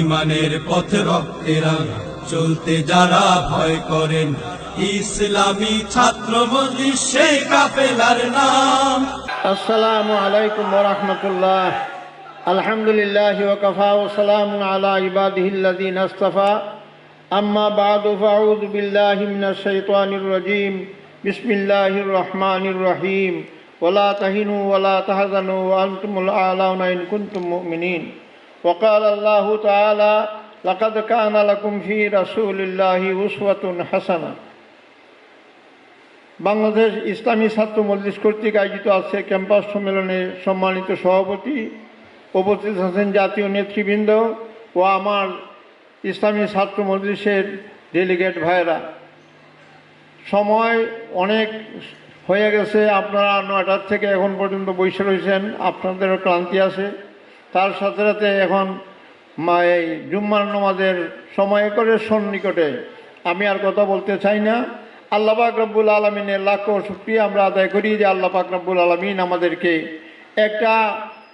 ইমানের পথ রক্তে চলতে যারা ভয় করেন। ইসলামী ছাত্র মজলিস সেই কাফেলার নাম। আসসালামু আলাইকুম রহমতুল্লাহ। আলহামদুলিল্লাহ ওকফা ওসালাম আলা ইবাদিহিল্লাদিন আস্তাফা। আম্মা বাদ ফাউদ বিল্লাহ মিনা শৈতানির রজিম। বিসমিল্লাহির রহমানির রহিম। ওলা তাহিনু ওলা তাহাজানু আন্তুমুল আলাউনাইন কুন্তুম মুমিনিন। وأنتم الأعلون إن كنتم مؤمنين وقال الله تعالى لقد كان لكم في رسول الله أسوة حسنة বাংলাদেশ ইসলামী ছাত্র মজলিস কর্তৃক আয়োজিত আছে ক্যাম্পাস সম্মেলনে সম্মানিত সভাপতি উপস্থিত আছেন জাতীয় নেতৃবৃন্দ ও আমার ইসলামী ছাত্র মজলিসের ডেলিগেট ভাইরা সময় অনেক হয়ে গেছে আপনারা নয়টার থেকে এখন পর্যন্ত বসে রয়েছেন আপনাদেরও ক্লান্তি আছে তার সাথে সাথে এখন মা এই জুম্মার নমাজের সময় করে সন্নিকটে। আমি আর কথা বলতে চাই না। আল্লাহ রব্বুল আলমিনের লাখো শুক্রিয়া আমরা আদায় করি যে আল্লাহ রব্বুল আলমিন আমাদেরকে একটা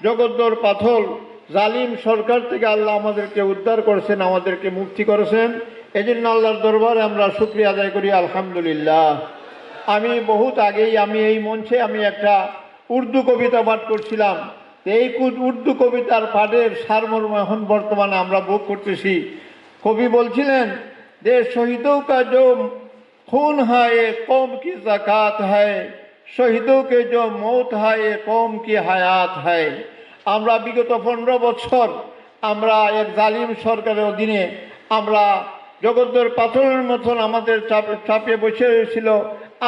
জগদ্দর পাথর, জালিম সরকার থেকে আল্লাহ আমাদেরকে উদ্ধার করেছেন, আমাদেরকে মুক্তি করেছেন। এই জন্য আল্লাহর দরবারে আমরা শুক্রিয়া আদায় করি, আলহামদুলিল্লাহ। আমি বহুত আগেই, আমি এই মঞ্চে আমি একটা উর্দু কবিতা পাঠ করছিলাম। এই উর্দু কবিতার পাঠের সারমর্ম এখন বর্তমানে আমরা ভোগ করতেছি। কবি বলছিলেন যে শহীদ কা জো খুন হায় কম কি জাকাত হায়, শহীদও কে জো মৌত হায় কম কি হায়াত হায়। আমরা বিগত পনেরো বছর আমরা এক জালিম সরকারের অধীনে আমরা জগতের পাথরের মতন আমাদের চাপে চাপে বসে ছিল।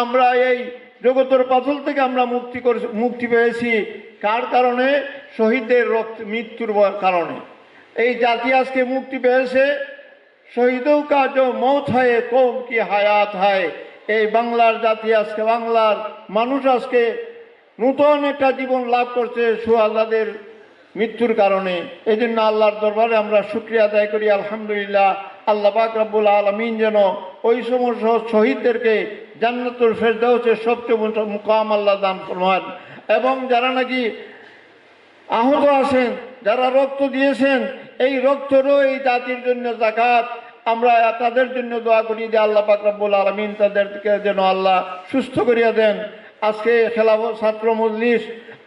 আমরা এই জগতের পাথল থেকে আমরা মুক্তি করে, মুক্তি পেয়েছি। কার কারণে? শহীদদের রক্ত, মৃত্যুর কারণে। এই জাতি আজকে মুক্তি পেয়েছে। শহীদও কাজ মত হয়, কম কি হায়াত হয়। এই বাংলার জাতি আজকে, বাংলার মানুষ আজকে নূতন একটা জীবন লাভ করছে। সুহাদাদের মৃত্যুর কারণে। এই জন্য আল্লাহর দরবারে আমরা শুক্রিয়া আদায় করি, আলহামদুলিল্লাহ। আল্লাহ পাক রব্বুল আলমিন যেন ওই সমস্ত শহীদদেরকে জান্নাতুল ফেরদাউসের সবচেয়ে মুকাম আল্লাহ দান ফরমান এবং যারা নাকি আহত আছেন, যারা রক্ত দিয়েছেন, এই রক্তরও এই জাতির জন্য জাকাত আমরা তাদের জন্য দোয়া করি যে আল্লাহ পাক রব্বুল আলমিন তাদেরকে যেন আল্লাহ সুস্থ করিয়া দেন। আজকে খেলাফ ছাত্র মজলিস,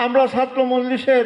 আমরা ছাত্র মজলিসের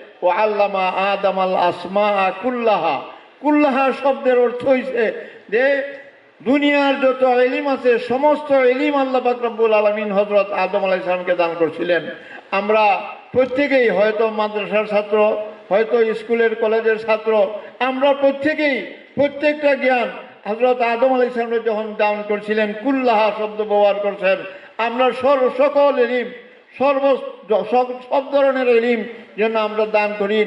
ও আল্লামা আদম আল আসমা কুল্লাহা। কুল্লাহা শব্দের অর্থ হইছে যে দুনিয়ার যত এলিম আছে, সমস্ত এলিম আল্লাহ বাকরাবুল আলমিন হজরত আদম আলাহ ইসলামকে দান করছিলেন। আমরা প্রত্যেকেই হয়তো মাদ্রাসার ছাত্র, হয়তো স্কুলের কলেজের ছাত্র, আমরা প্রত্যেকেই প্রত্যেকটা জ্ঞান হজরত আদম আলাহ ইসলামের যখন দান করছিলেন, কুল্লাহা শব্দ ব্যবহার করছেন। আমরা সর্ব সকল এলিম সর্ব সব সব ধরনের এলিম যেন আমরা দান করি।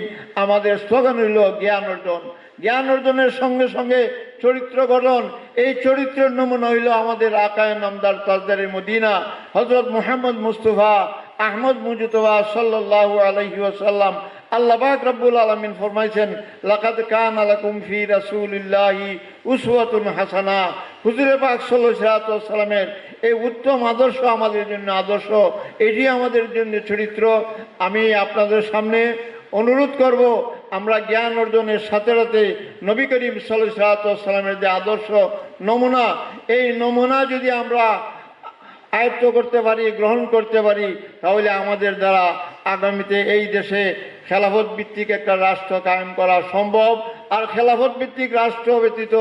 আমাদের স্লোগান হইল জ্ঞান অর্জন। জ্ঞান অর্জনের সঙ্গে সঙ্গে চরিত্র গঠন। এই চরিত্রের নমুনা হইল আমাদের আকায় নামদার তাজদারের মদিনা। হজরত মোহাম্মদ মুস্তফা আহমদ মুজতবা সাল্লাহ আলহি আসাল্লাম আল্লাহ পাক রব্বুল আলমিন ফরমাইছেন, লাকাদ কান আলাকুম ফি রাসূলিল্লাহি উসওয়াতুন হাসানা। হুজুরে পাক সাল্লাল্লাহু সাল্লামের এই উত্তম আদর্শ আমাদের জন্য আদর্শ, এটি আমাদের জন্য চরিত্র। আমি আপনাদের সামনে অনুরোধ করব, আমরা জ্ঞান অর্জনের সাথে সাথে নবী করিম সাল্লামের যে আদর্শ নমুনা, এই নমুনা যদি আমরা আয়ত্ত করতে পারি, গ্রহণ করতে পারি, তাহলে আমাদের দ্বারা আগামীতে এই দেশে খেলাফত ভিত্তিক একটা রাষ্ট্র কায়েম করা সম্ভব। আর খেলাফত ভিত্তিক রাষ্ট্র ব্যতীত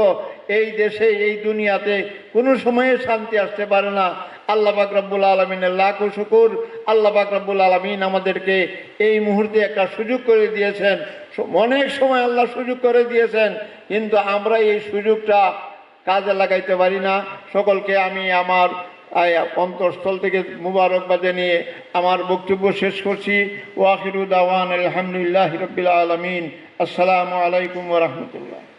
এই দেশে, এই দুনিয়াতে কোনো সময়ে শান্তি আসতে পারে না। আল্লাহ পাক রব্বুল আলমিনের লাখ শুকুর। আল্লাহ পাক রব্বুল আলমিন আমাদেরকে এই মুহূর্তে একটা সুযোগ করে দিয়েছেন। অনেক সময় আল্লাহ সুযোগ করে দিয়েছেন, কিন্তু আমরা এই সুযোগটা কাজে লাগাইতে পারি না। সকলকে আমি আমার অন্তঃস্থল থেকে মুবারকবাদে নিয়ে আমার বক্তব্য শেষ করছি। ওয়াহিরুদ্দাওয়ান আলহামদুলিল্লাহ রবিল আলমিন। আসসালামু আলাইকুম রহমতুল্লাহ।